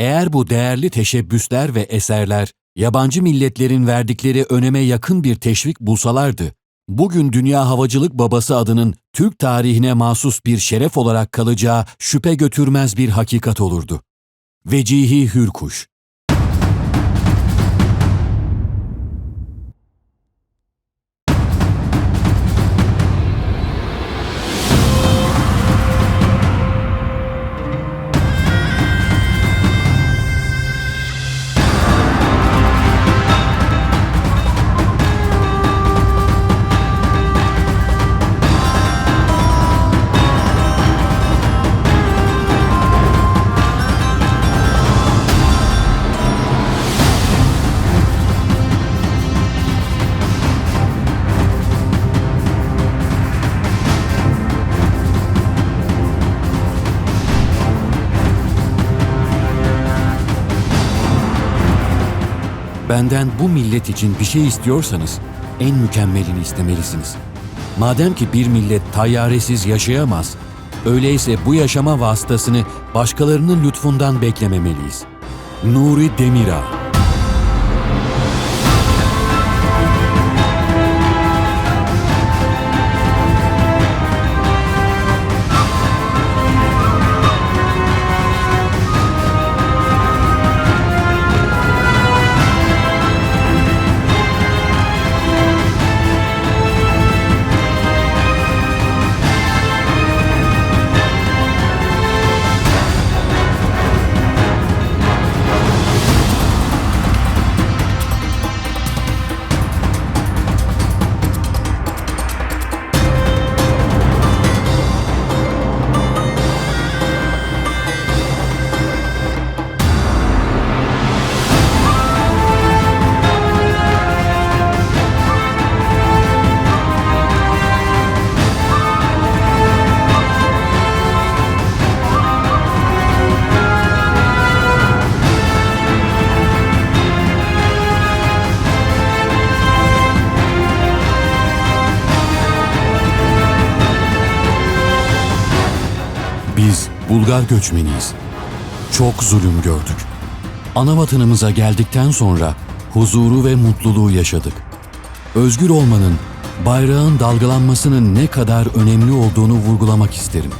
Eğer bu değerli teşebbüsler ve eserler yabancı milletlerin verdikleri öneme yakın bir teşvik bulsalardı, bugün dünya havacılık babası adının Türk tarihine mahsus bir şeref olarak kalacağı şüphe götürmez bir hakikat olurdu. Vecihi Hürkuş Benden bu millet için bir şey istiyorsanız en mükemmelini istemelisiniz. Madem ki bir millet tayyaresiz yaşayamaz, öyleyse bu yaşama vasıtasını başkalarının lütfundan beklememeliyiz. Nuri Demirağ Biz Bulgar göçmeniyiz. Çok zulüm gördük. Ana vatanımıza geldikten sonra huzuru ve mutluluğu yaşadık. Özgür olmanın, bayrağın dalgalanmasının ne kadar önemli olduğunu vurgulamak isterim.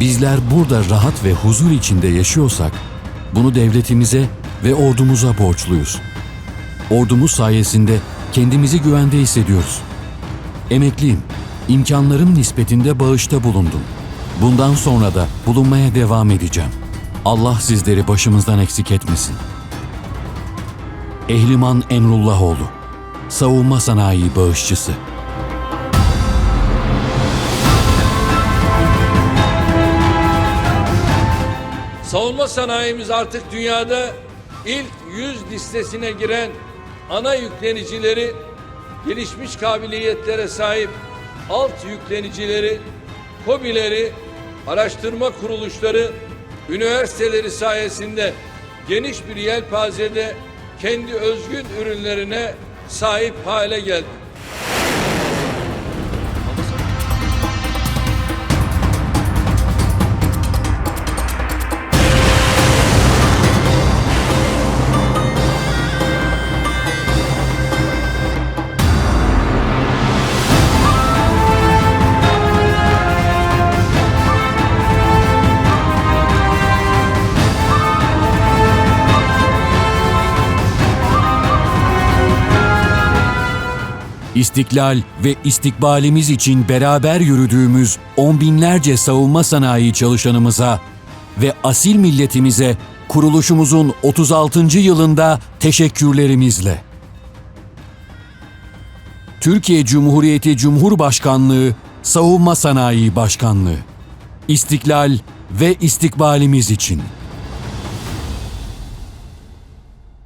Bizler burada rahat ve huzur içinde yaşıyorsak, bunu devletimize ve ordumuza borçluyuz. Ordumuz sayesinde kendimizi güvende hissediyoruz. Emekliyim, imkanlarım nispetinde bağışta bulundum. Bundan sonra da bulunmaya devam edeceğim. Allah sizleri başımızdan eksik etmesin. Ehliman Emrullahoğlu, Savunma Sanayi Bağışçısı. Savunma sanayimiz artık dünyada ilk 100 listesine giren ana yüklenicileri, gelişmiş kabiliyetlere sahip alt yüklenicileri, KOBİ'leri, araştırma kuruluşları, üniversiteleri sayesinde geniş bir yelpazede kendi özgün ürünlerine sahip hale geldi. İstiklal ve istikbalimiz için beraber yürüdüğümüz on binlerce savunma sanayi çalışanımıza ve asil milletimize kuruluşumuzun 36. yılında teşekkürlerimizle. Türkiye Cumhuriyeti Cumhurbaşkanlığı Savunma Sanayi Başkanlığı İstiklal ve istikbalimiz için.